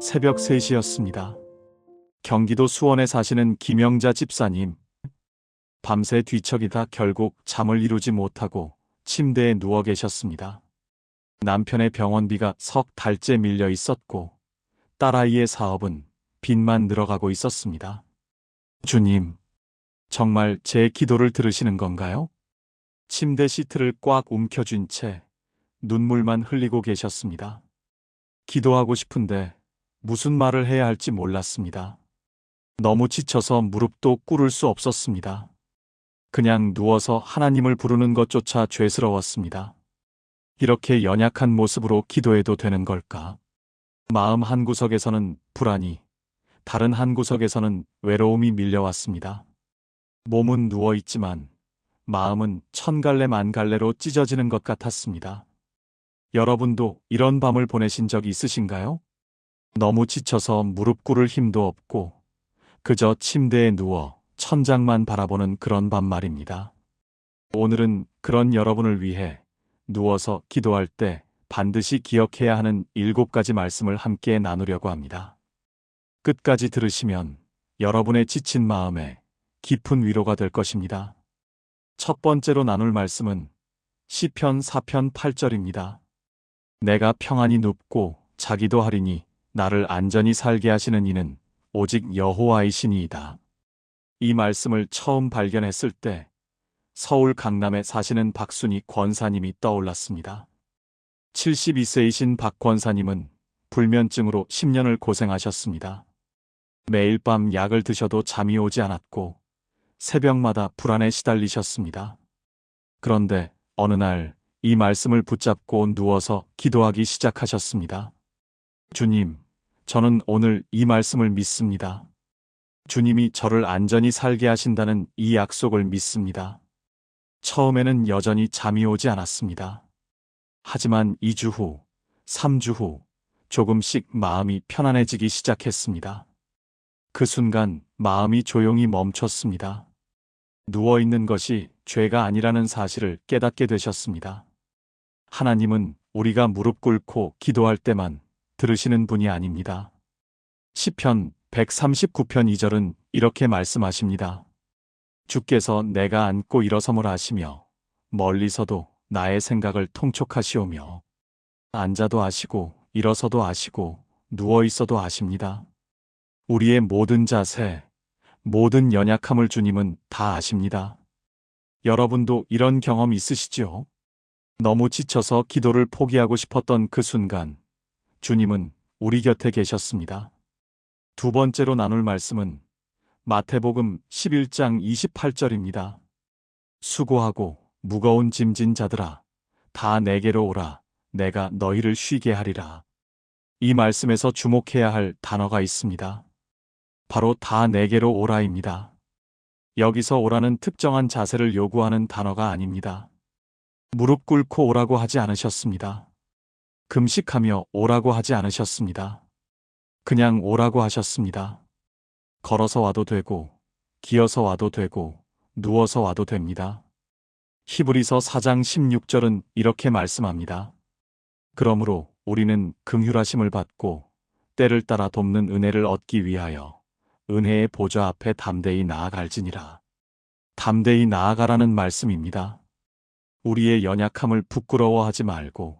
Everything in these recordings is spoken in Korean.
새벽 3시였습니다. 경기도 수원에 사시는 김영자 집사님. 밤새 뒤척이다 결국 잠을 이루지 못하고 침대에 누워 계셨습니다. 남편의 병원비가 석 달째 밀려 있었고 딸아이의 사업은 빚만 늘어가고 있었습니다. 주님, 정말 제 기도를 들으시는 건가요? 침대 시트를 꽉 움켜쥔 채 눈물만 흘리고 계셨습니다. 기도하고 싶은데 무슨 말을 해야 할지 몰랐습니다. 너무 지쳐서 무릎도 꿇을 수 없었습니다. 그냥 누워서 하나님을 부르는 것조차 죄스러웠습니다. 이렇게 연약한 모습으로 기도해도 되는 걸까? 마음 한 구석에서는 불안이, 다른 한 구석에서는 외로움이 밀려왔습니다. 몸은 누워있지만 마음은 천 갈래 만 갈래로 찢어지는 것 같았습니다. 여러분도 이런 밤을 보내신 적 있으신가요? 너무 지쳐서 무릎 꿇을 힘도 없고 그저 침대에 누워 천장만 바라보는 그런 밤 말입니다. 오늘은 그런 여러분을 위해 누워서 기도할 때 반드시 기억해야 하는 일곱 가지 말씀을 함께 나누려고 합니다. 끝까지 들으시면 여러분의 지친 마음에 깊은 위로가 될 것입니다. 첫 번째로 나눌 말씀은 시편 4편 8절입니다. 내가 평안히 눕고 자기도 하리니 나를 안전히 살게 하시는 이는 오직 여호와이시니이다. 이 말씀을 처음 발견했을 때 서울 강남에 사시는 박순희 권사님이 떠올랐습니다. 72세이신 박 권사님은 불면증으로 10년을 고생하셨습니다. 매일 밤 약을 드셔도 잠이 오지 않았고 새벽마다 불안에 시달리셨습니다. 그런데 어느 날 이 말씀을 붙잡고 누워서 기도하기 시작하셨습니다. 주님, 저는 오늘 이 말씀을 믿습니다. 주님이 저를 안전히 살게 하신다는 이 약속을 믿습니다. 처음에는 여전히 잠이 오지 않았습니다. 하지만 2주 후, 3주 후, 조금씩 마음이 편안해지기 시작했습니다. 그 순간 마음이 조용히 멈췄습니다. 누워있는 것이 죄가 아니라는 사실을 깨닫게 되셨습니다. 하나님은 우리가 무릎 꿇고 기도할 때만 들으시는 분이 아닙니다. 시편 139편 2절은 이렇게 말씀하십니다. 주께서 내가 앉고 일어섬을 아시며 멀리서도 나의 생각을 통촉하시오며 앉아도 아시고 일어서도 아시고 누워 있어도 아십니다. 우리의 모든 자세, 모든 연약함을 주님은 다 아십니다. 여러분도 이런 경험 있으시지요? 너무 지쳐서 기도를 포기하고 싶었던 그 순간, 주님은 우리 곁에 계셨습니다. 두 번째로 나눌 말씀은 마태복음 11장 28절입니다. 수고하고 무거운 짐진 자들아, 다 내게로 오라, 내가 너희를 쉬게 하리라. 이 말씀에서 주목해야 할 단어가 있습니다. 바로 다 내게로 오라입니다. 여기서 오라는 특정한 자세를 요구하는 단어가 아닙니다. 무릎 꿇고 오라고 하지 않으셨습니다. 금식하며 오라고 하지 않으셨습니다. 그냥 오라고 하셨습니다. 걸어서 와도 되고, 기어서 와도 되고, 누워서 와도 됩니다. 히브리서 4장 16절은 이렇게 말씀합니다. 그러므로 우리는 긍휼하심을 받고 때를 따라 돕는 은혜를 얻기 위하여 은혜의 보좌 앞에 담대히 나아갈지니라. 담대히 나아가라는 말씀입니다. 우리의 연약함을 부끄러워하지 말고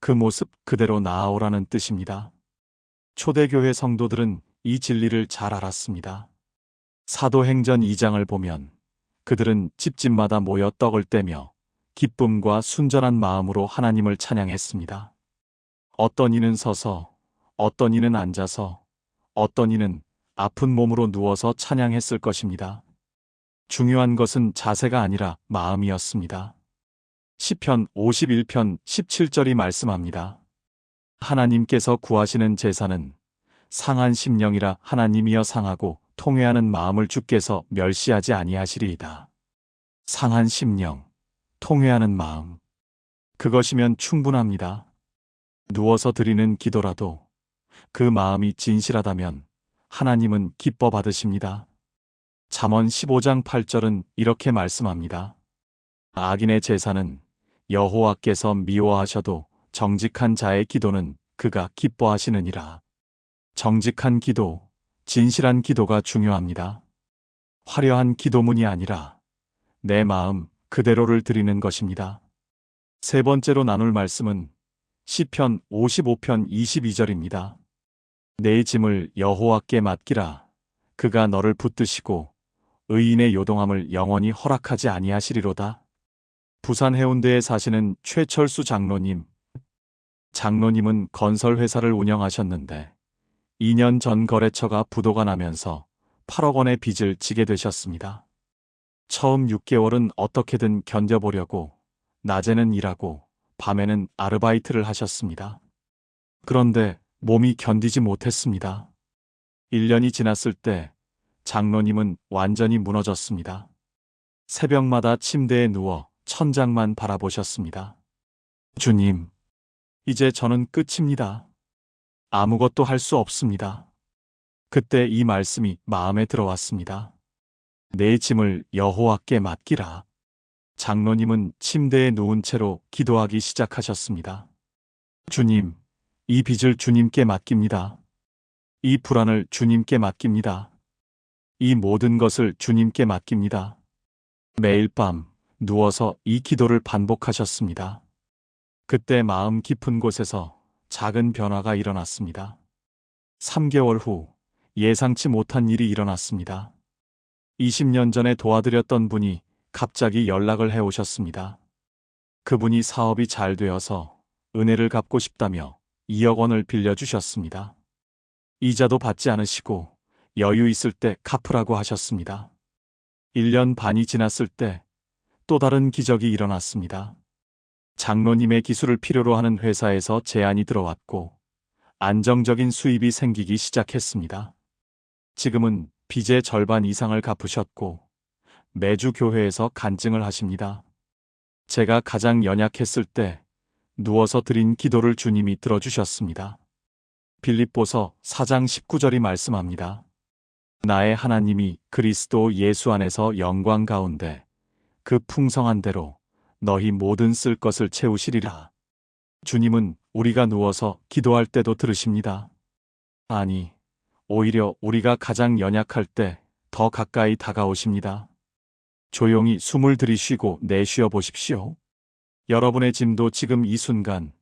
그 모습 그대로 나아오라는 뜻입니다. 초대교회 성도들은 이 진리를 잘 알았습니다. 사도행전 2장을 보면 그들은 집집마다 모여 떡을 떼며 기쁨과 순전한 마음으로 하나님을 찬양했습니다. 어떤 이는 서서, 어떤 이는 앉아서, 어떤 이는 아픈 몸으로 누워서 찬양했을 것입니다. 중요한 것은 자세가 아니라 마음이었습니다. 시편 51편 17절이 말씀합니다. 하나님께서 구하시는 제사는 상한 심령이라 하나님이여 상하고 통회하는 마음을 주께서 멸시하지 아니하시리이다. 상한 심령, 통회하는 마음. 그것이면 충분합니다. 누워서 드리는 기도라도 그 마음이 진실하다면 하나님은 기뻐 받으십니다. 잠언 15장 8절은 이렇게 말씀합니다. 악인의 제사는 여호와께서 미워하셔도 정직한 자의 기도는 그가 기뻐하시느니라. 정직한 기도, 진실한 기도가 중요합니다. 화려한 기도문이 아니라 내 마음 그대로를 드리는 것입니다. 세 번째로 나눌 말씀은 시편 55편 22절입니다. 내 짐을 여호와께 맡기라. 그가 너를 붙드시고 의인의 요동함을 영원히 허락하지 아니하시리로다. 부산 해운대에 사시는 최철수 장로님. 장로님은 건설회사를 운영하셨는데 2년 전 거래처가 부도가 나면서 8억 원의 빚을 지게 되셨습니다. 처음 6개월은 어떻게든 견뎌보려고 낮에는 일하고 밤에는 아르바이트를 하셨습니다. 그런데 몸이 견디지 못했습니다. 1년이 지났을 때 장로님은 완전히 무너졌습니다. 새벽마다 침대에 누워 천장만 바라보셨습니다. 주님, 이제 저는 끝입니다. 아무것도 할 수 없습니다. 그때 이 말씀이 마음에 들어왔습니다. 내 짐을 여호와께 맡기라. 장로님은 침대에 누운 채로 기도하기 시작하셨습니다. 주님, 이 빚을 주님께 맡깁니다. 이 불안을 주님께 맡깁니다. 이 모든 것을 주님께 맡깁니다. 매일 밤 누워서 이 기도를 반복하셨습니다. 그때 마음 깊은 곳에서 작은 변화가 일어났습니다. 3개월 후 예상치 못한 일이 일어났습니다. 20년 전에 도와드렸던 분이 갑자기 연락을 해 오셨습니다. 그분이 사업이 잘 되어서 은혜를 갚고 싶다며 2억 원을 빌려주셨습니다. 이자도 받지 않으시고 여유 있을 때 갚으라고 하셨습니다. 1년 반이 지났을 때 또 다른 기적이 일어났습니다. 장로님의 기술을 필요로 하는 회사에서 제안이 들어왔고 안정적인 수입이 생기기 시작했습니다. 지금은 빚의 절반 이상을 갚으셨고 매주 교회에서 간증을 하십니다. 제가 가장 연약했을 때 누워서 드린 기도를 주님이 들어주셨습니다. 빌립보서 4장 19절이 말씀합니다. 나의 하나님이 그리스도 예수 안에서 영광 가운데 그 풍성한 대로 너희 모든 쓸 것을 채우시리라. 주님은 우리가 누워서 기도할 때도 들으십니다. 아니, 오히려 우리가 가장 연약할 때 더 가까이 다가오십니다. 조용히 숨을 들이쉬고 내쉬어 보십시오. 여러분의 짐도 지금 이 순간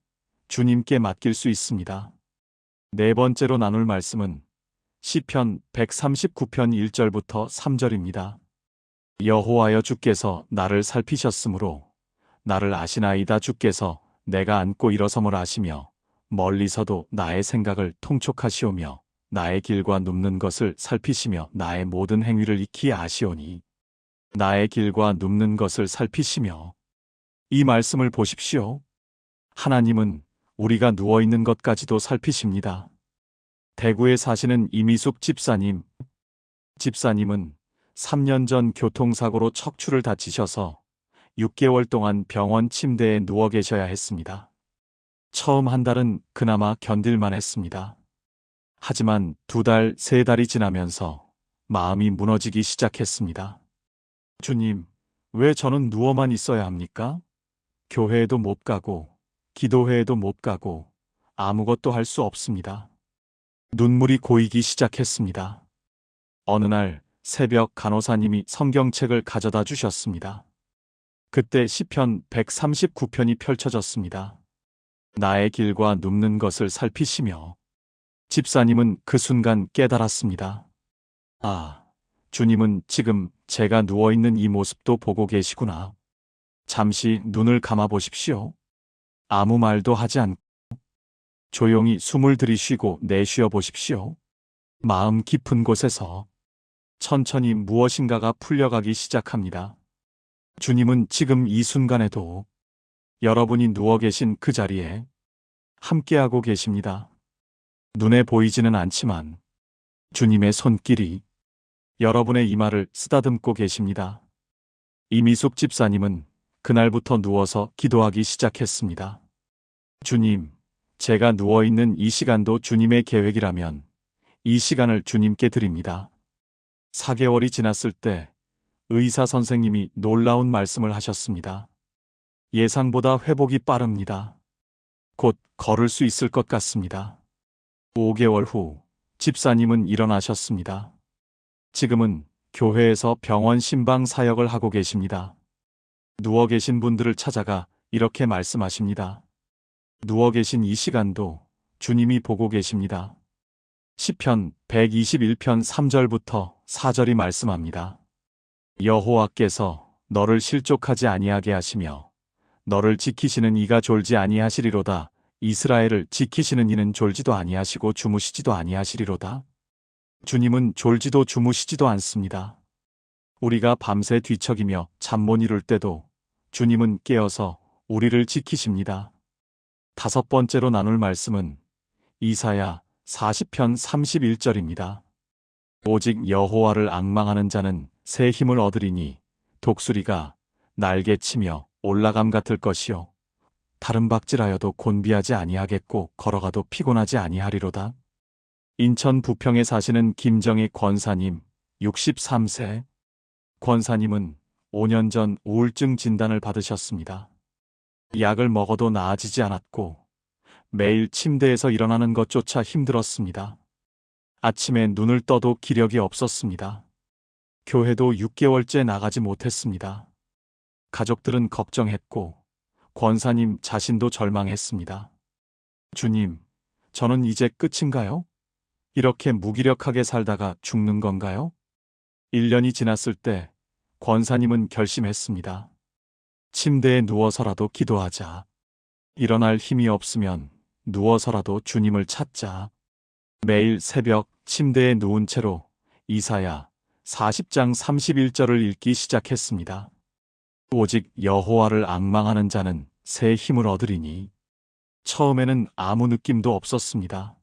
주님께 맡길 수 있습니다. 네 번째로 나눌 말씀은 시편 139편 1절부터 3절입니다. 여호와여 주께서 나를 살피셨으므로 나를 아시나이다 주께서 내가 앉고 일어섬을 아시며 멀리서도 나의 생각을 통촉하시오며 나의 길과 눕는 것을 살피시며 나의 모든 행위를 익히 아시오니 나의 길과 눕는 것을 살피시며 이 말씀을 보십시오. 하나님은 우리가 누워 있는 것까지도 살피십니다. 대구에 사시는 이미숙 집사님. 집사님은 3년 전 교통사고로 척추를 다치셔서 6개월 동안 병원 침대에 누워 계셔야 했습니다. 처음 한 달은 그나마 견딜만 했습니다. 하지만 두 달, 세 달이 지나면서 마음이 무너지기 시작했습니다. 주님, 왜 저는 누워만 있어야 합니까? 교회에도 못 가고, 기도회에도 못 가고, 아무것도 할 수 없습니다. 눈물이 고이기 시작했습니다. 어느 날 새벽 간호사님이 성경책을 가져다 주셨습니다. 그때 시편 139편이 펼쳐졌습니다. 나의 길과 눕는 것을 살피시며 집사님은 그 순간 깨달았습니다. 아, 주님은 지금 제가 누워있는 이 모습도 보고 계시구나. 잠시 눈을 감아 보십시오. 아무 말도 하지 않고 조용히 숨을 들이쉬고 내쉬어 보십시오. 마음 깊은 곳에서 천천히 무엇인가가 풀려가기 시작합니다. 주님은 지금 이 순간에도 여러분이 누워 계신 그 자리에 함께하고 계십니다. 눈에 보이지는 않지만 주님의 손길이 여러분의 이마를 쓰다듬고 계십니다. 이미숙 집사님은 그날부터 누워서 기도하기 시작했습니다. 주님, 제가 누워있는 이 시간도 주님의 계획이라면 이 시간을 주님께 드립니다. 4개월이 지났을 때 의사 선생님이 놀라운 말씀을 하셨습니다. 예상보다 회복이 빠릅니다. 곧 걸을 수 있을 것 같습니다. 5개월 후 집사님은 일어나셨습니다. 지금은 교회에서 병원 신방 사역을 하고 계십니다. 누워 계신 분들을 찾아가 이렇게 말씀하십니다. 누워 계신 이 시간도 주님이 보고 계십니다. 시편 121편 3절부터 4절이 말씀합니다. 여호와께서 너를 실족하지 아니하게 하시며 너를 지키시는 이가 졸지 아니하시리로다. 이스라엘을 지키시는 이는 졸지도 아니하시고 주무시지도 아니하시리로다. 주님은 졸지도 주무시지도 않습니다. 우리가 밤새 뒤척이며 잠 못 이룰 때도 주님은 깨어서 우리를 지키십니다. 다섯 번째로 나눌 말씀은 이사야 40편 31절입니다. 오직 여호와를 앙망하는 자는 새 힘을 얻으리니 독수리가 날개치며 올라감 같을 것이요 다른 박질하여도 곤비하지 아니하겠고 걸어가도 피곤하지 아니하리로다. 인천 부평에 사시는 김정희 권사님 63세 권사님은 5년 전 우울증 진단을 받으셨습니다. 약을 먹어도 나아지지 않았고 매일 침대에서 일어나는 것조차 힘들었습니다. 아침에 눈을 떠도 기력이 없었습니다. 교회도 6개월째 나가지 못했습니다. 가족들은 걱정했고 권사님 자신도 절망했습니다. 주님, 저는 이제 끝인가요? 이렇게 무기력하게 살다가 죽는 건가요? 1년이 지났을 때 권사님은 결심했습니다. 침대에 누워서라도 기도하자. 일어날 힘이 없으면 누워서라도 주님을 찾자. 매일 새벽 침대에 누운 채로 이사야 40장 31절을 읽기 시작했습니다. 오직 여호와를 앙망하는 자는 새 힘을 얻으리니 처음에는 아무 느낌도 없었습니다.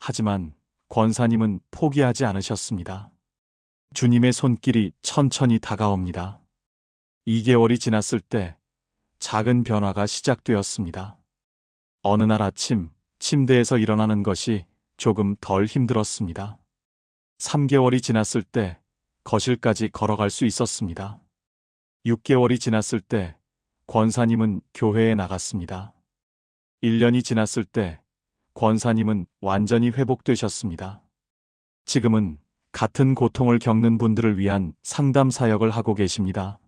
하지만 권사님은 포기하지 않으셨습니다. 주님의 손길이 천천히 다가옵니다. 2개월이 지났을 때 작은 변화가 시작되었습니다. 어느 날 아침 침대에서 일어나는 것이 조금 덜 힘들었습니다. 3개월이 지났을 때 거실까지 걸어갈 수 있었습니다. 6개월이 지났을 때 권사님은 교회에 나갔습니다. 1년이 지났을 때 권사님은 완전히 회복되셨습니다. 지금은 같은 고통을 겪는 분들을 위한 상담 사역을 하고 계십니다.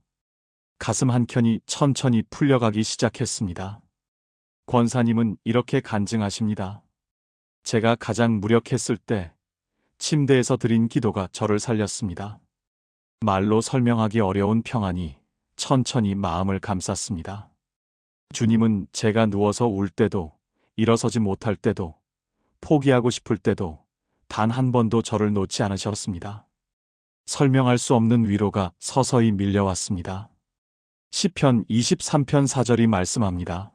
가슴 한켠이 천천히 풀려가기 시작했습니다. 권사님은 이렇게 간증하십니다. 제가 가장 무력했을 때 침대에서 드린 기도가 저를 살렸습니다. 말로 설명하기 어려운 평안이 천천히 마음을 감쌌습니다. 주님은 제가 누워서 울 때도 일어서지 못할 때도 포기하고 싶을 때도 단 한 번도 저를 놓지 않으셨습니다. 설명할 수 없는 위로가 서서히 밀려왔습니다. 시편 23편 4절이 말씀합니다.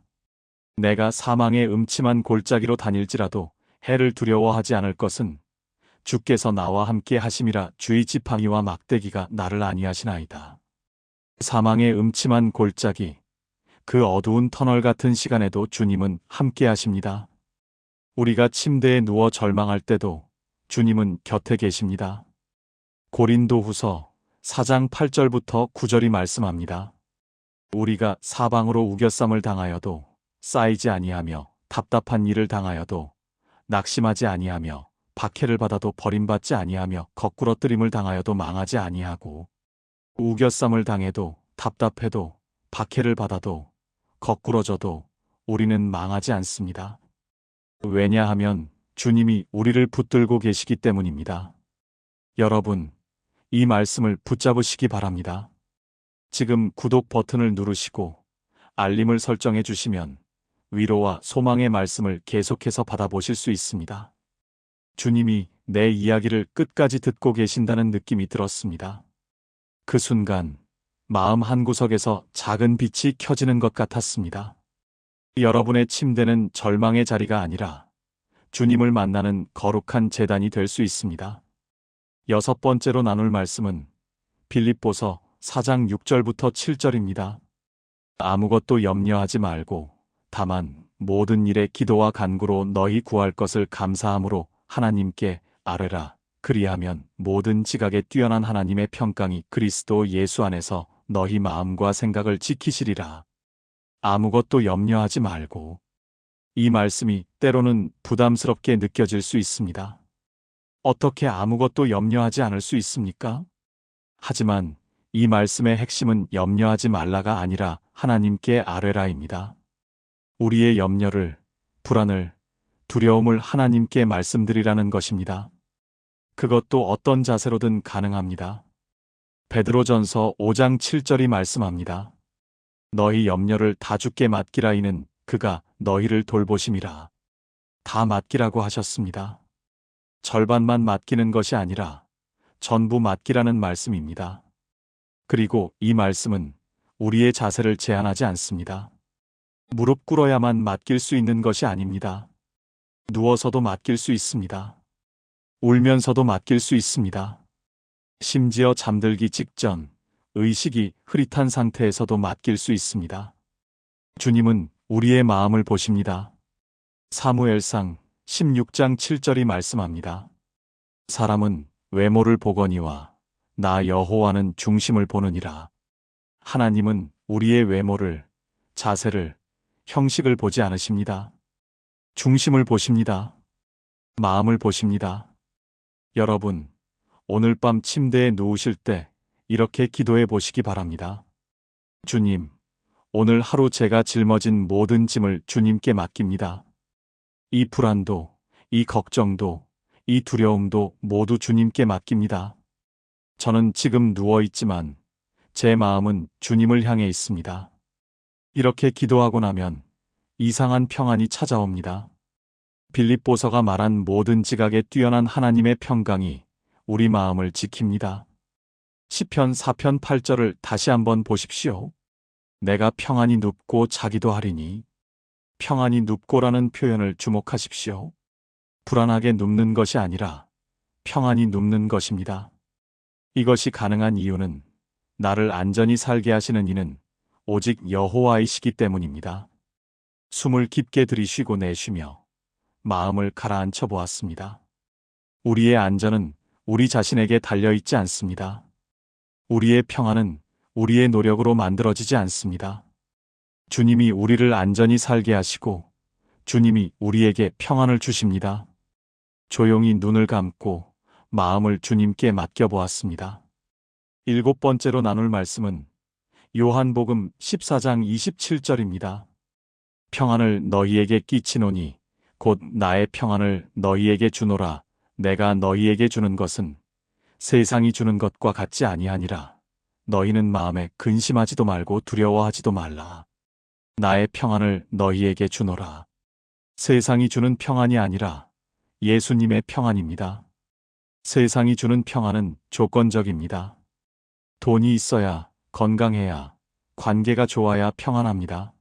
내가 사망의 음침한 골짜기로 다닐지라도 해를 두려워하지 않을 것은 주께서 나와 함께 하심이라 주의 지팡이와 막대기가 나를 아니하시나이다. 사망의 음침한 골짜기, 그 어두운 터널 같은 시간에도 주님은 함께 하십니다. 우리가 침대에 누워 절망할 때도 주님은 곁에 계십니다. 고린도 후서 4장 8절부터 9절이 말씀합니다. 우리가 사방으로 우겨쌈을 당하여도 쌓이지 아니하며 답답한 일을 당하여도 낙심하지 아니하며 박해를 받아도 버림받지 아니하며 거꾸러뜨림을 당하여도 망하지 아니하고 우겨쌈을 당해도 답답해도 박해를 받아도 거꾸러져도 우리는 망하지 않습니다. 왜냐하면 주님이 우리를 붙들고 계시기 때문입니다. 여러분, 이 말씀을 붙잡으시기 바랍니다. 지금 구독 버튼을 누르시고 알림을 설정해 주시면 위로와 소망의 말씀을 계속해서 받아보실 수 있습니다. 주님이 내 이야기를 끝까지 듣고 계신다는 느낌이 들었습니다. 그 순간 마음 한구석에서 작은 빛이 켜지는 것 같았습니다. 여러분의 침대는 절망의 자리가 아니라 주님을 만나는 거룩한 재단이 될 수 있습니다. 여섯 번째로 나눌 말씀은 빌립보서 4장 6절부터 7절입니다. 아무것도 염려하지 말고 다만 모든 일에 기도와 간구로 너희 구할 것을 감사함으로 하나님께 아뢰라. 그리하면 모든 지각에 뛰어난 하나님의 평강이 그리스도 예수 안에서 너희 마음과 생각을 지키시리라. 아무것도 염려하지 말고 이 말씀이 때로는 부담스럽게 느껴질 수 있습니다. 어떻게 아무것도 염려하지 않을 수 있습니까? 하지만 이 말씀의 핵심은 염려하지 말라가 아니라 하나님께 아뢰라입니다. 우리의 염려를, 불안을, 두려움을 하나님께 말씀드리라는 것입니다. 그것도 어떤 자세로든 가능합니다. 베드로전서 5장 7절이 말씀합니다. 너희 염려를 다 주께 맡기라 이는 그가 너희를 돌보심이라. 다 맡기라고 하셨습니다. 절반만 맡기는 것이 아니라 전부 맡기라는 말씀입니다. 그리고 이 말씀은 우리의 자세를 제한하지 않습니다. 무릎 꿇어야만 맡길 수 있는 것이 아닙니다. 누워서도 맡길 수 있습니다. 울면서도 맡길 수 있습니다. 심지어 잠들기 직전 의식이 흐릿한 상태에서도 맡길 수 있습니다. 주님은 우리의 마음을 보십니다. 사무엘상 16장 7절이 말씀합니다. 사람은 외모를 보거니와 나 여호와는 중심을 보느니라. 하나님은 우리의 외모를, 자세를, 형식을 보지 않으십니다. 중심을 보십니다. 마음을 보십니다. 여러분, 오늘 밤 침대에 누우실 때 이렇게 기도해 보시기 바랍니다. 주님, 오늘 하루 제가 짊어진 모든 짐을 주님께 맡깁니다. 이 불안도, 이 걱정도, 이 두려움도 모두 주님께 맡깁니다. 저는 지금 누워 있지만 제 마음은 주님을 향해 있습니다. 이렇게 기도하고 나면 이상한 평안이 찾아옵니다. 빌립보서가 말한 모든 지각에 뛰어난 하나님의 평강이 우리 마음을 지킵니다. 시편 4편 8절을 다시 한번 보십시오. 내가 평안히 눕고 자기도 하리니 평안히 눕고라는 표현을 주목하십시오. 불안하게 눕는 것이 아니라 평안히 눕는 것입니다. 이것이 가능한 이유는 나를 안전히 살게 하시는 이는 오직 여호와이시기 때문입니다. 숨을 깊게 들이쉬고 내쉬며 마음을 가라앉혀 보았습니다. 우리의 안전은 우리 자신에게 달려있지 않습니다. 우리의 평안은 우리의 노력으로 만들어지지 않습니다. 주님이 우리를 안전히 살게 하시고 주님이 우리에게 평안을 주십니다. 조용히 눈을 감고 마음을 주님께 맡겨보았습니다. 일곱 번째로 나눌 말씀은 요한복음 14장 27절입니다. 평안을 너희에게 끼치노니 곧 나의 평안을 너희에게 주노라 내가 너희에게 주는 것은 세상이 주는 것과 같지 아니하니라 너희는 마음에 근심하지도 말고 두려워하지도 말라 나의 평안을 너희에게 주노라 세상이 주는 평안이 아니라 예수님의 평안입니다. 세상이 주는 평안은 조건적입니다. 돈이 있어야 건강해야 관계가 좋아야 평안합니다.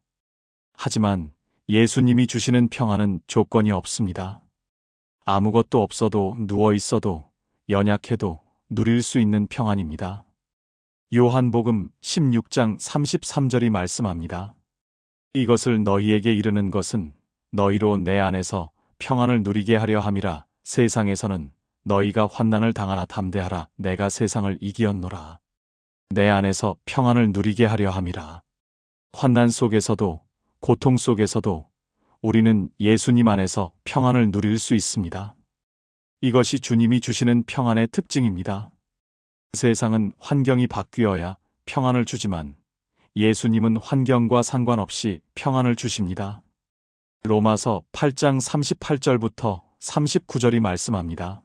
하지만 예수님이 주시는 평안은 조건이 없습니다. 아무것도 없어도 누워 있어도 연약해도 누릴 수 있는 평안입니다. 요한복음 16장 33절이 말씀합니다. 이것을 너희에게 이르는 것은 너희로 내 안에서 평안을 누리게 하려 함이라 세상에서는 너희가 환난을 당하나 담대하라 내가 세상을 이기었노라. 내 안에서 평안을 누리게 하려 함이라. 환난 속에서도 고통 속에서도 우리는 예수님 안에서 평안을 누릴 수 있습니다. 이것이 주님이 주시는 평안의 특징입니다. 세상은 환경이 바뀌어야 평안을 주지만 예수님은 환경과 상관없이 평안을 주십니다. 로마서 8장 38절부터 39절이 말씀합니다.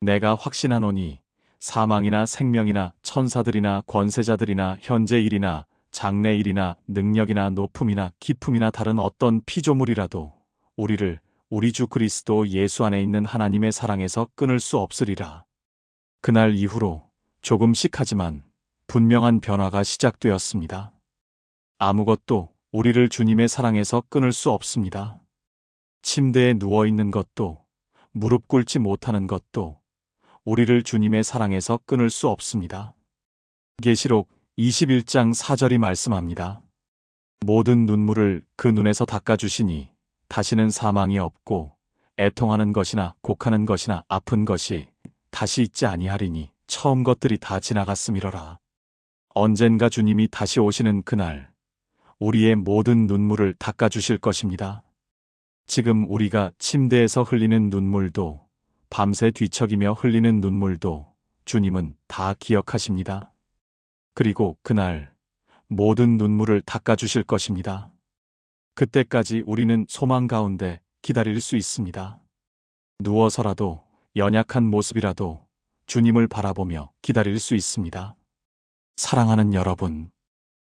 내가 확신하노니 사망이나 생명이나 천사들이나 권세자들이나 현재 일이나 장래 일이나 능력이나 높음이나 기품이나 다른 어떤 피조물이라도 우리를 우리 주 그리스도 예수 안에 있는 하나님의 사랑에서 끊을 수 없으리라. 그날 이후로 조금씩 하지만 분명한 변화가 시작되었습니다. 아무것도 우리를 주님의 사랑에서 끊을 수 없습니다. 침대에 누워 있는 것도 무릎 꿇지 못하는 것도 우리를 주님의 사랑에서 끊을 수 없습니다. 계시록 21장 4절이 말씀합니다. 모든 눈물을 그 눈에서 닦아주시니 다시는 사망이 없고 애통하는 것이나 곡하는 것이나 아픈 것이 다시 있지 아니하리니 처음 것들이 다 지나갔음이러라. 언젠가 주님이 다시 오시는 그날 우리의 모든 눈물을 닦아주실 것입니다. 지금 우리가 침대에서 흘리는 눈물도 밤새 뒤척이며 흘리는 눈물도 주님은 다 기억하십니다. 그리고 그날 모든 눈물을 닦아주실 것입니다. 그때까지 우리는 소망 가운데 기다릴 수 있습니다. 누워서라도 연약한 모습이라도 주님을 바라보며 기다릴 수 있습니다. 사랑하는 여러분,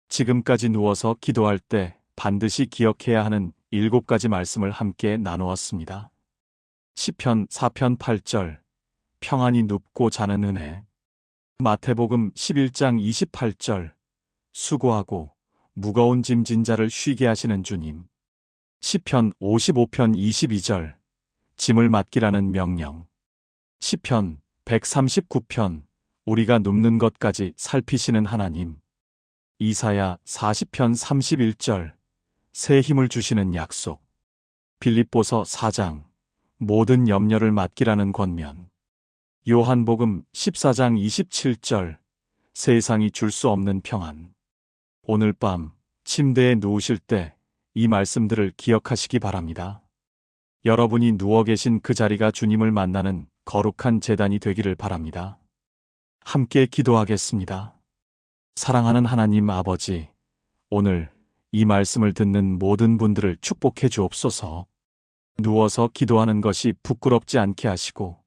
지금까지 누워서 기도할 때 반드시 기억해야 하는 일곱 가지 말씀을 함께 나누었습니다. 시편 4편 8절 평안히 눕고 자는 은혜. 마태복음 11장 28절 수고하고 무거운 짐진 자를 쉬게 하시는 주님. 시편 55편 22절 짐을 맡기라는 명령. 시편 139편 우리가 눕는 것까지 살피시는 하나님. 이사야 40편 31절 새 힘을 주시는 약속. 빌립보서 4장 모든 염려를 맡기라는 권면 요한복음 14장 27절 세상이 줄 수 없는 평안 오늘 밤 침대에 누우실 때 이 말씀들을 기억하시기 바랍니다. 여러분이 누워 계신 그 자리가 주님을 만나는 거룩한 재단이 되기를 바랍니다. 함께 기도하겠습니다. 사랑하는 하나님 아버지, 오늘 이 말씀을 듣는 모든 분들을 축복해 주옵소서. 누워서 기도하는 것이 부끄럽지 않게 하시고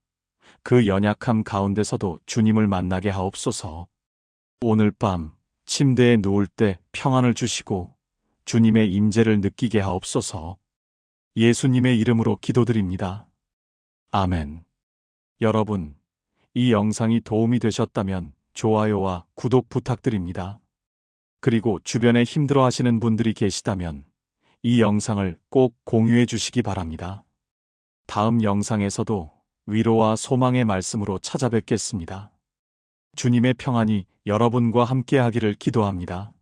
그 연약함 가운데서도 주님을 만나게 하옵소서. 오늘 밤 침대에 누울 때 평안을 주시고 주님의 임재를 느끼게 하옵소서. 예수님의 이름으로 기도드립니다. 아멘. 여러분, 이 영상이 도움이 되셨다면 좋아요와 구독 부탁드립니다. 그리고 주변에 힘들어 하시는 분들이 계시다면 이 영상을 꼭 공유해 주시기 바랍니다. 다음 영상에서도 위로와 소망의 말씀으로 찾아뵙겠습니다. 주님의 평안이 여러분과 함께 하기를 기도합니다.